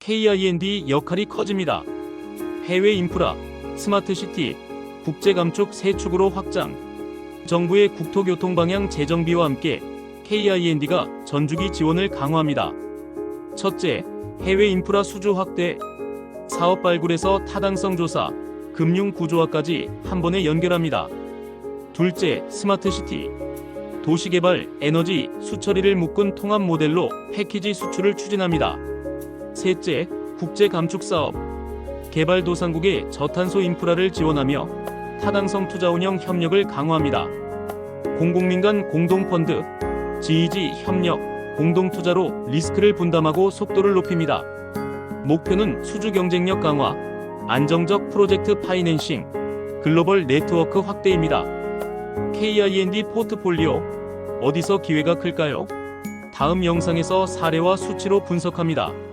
KIND 역할이 커집니다. 해외 인프라, 스마트 시티, 국제 감축 세 축으로 확장. 정부의 국토교통 방향 재정비와 함께 KIND가 전주기 지원을 강화합니다. 첫째, 해외 인프라 수주 확대. 사업 발굴에서 타당성 조사, 금융 구조화까지 한 번에 연결합니다. 둘째, 스마트 시티. 도시개발, 에너지, 수처리를 묶은 통합 모델로 패키지 수출을 추진합니다. 셋째, 국제 감축 사업. 개발도상국의 저탄소 인프라를 지원하며 타당성 투자 운영 협력을 강화합니다. 공공민간 공동펀드, GEG 협력, 공동투자로 리스크를 분담하고 속도를 높입니다. 목표는 수주 경쟁력 강화, 안정적 프로젝트 파이낸싱, 글로벌 네트워크 확대입니다. KIND 포트폴리오, 어디서 기회가 클까요? 다음 영상에서 사례와 수치로 분석합니다.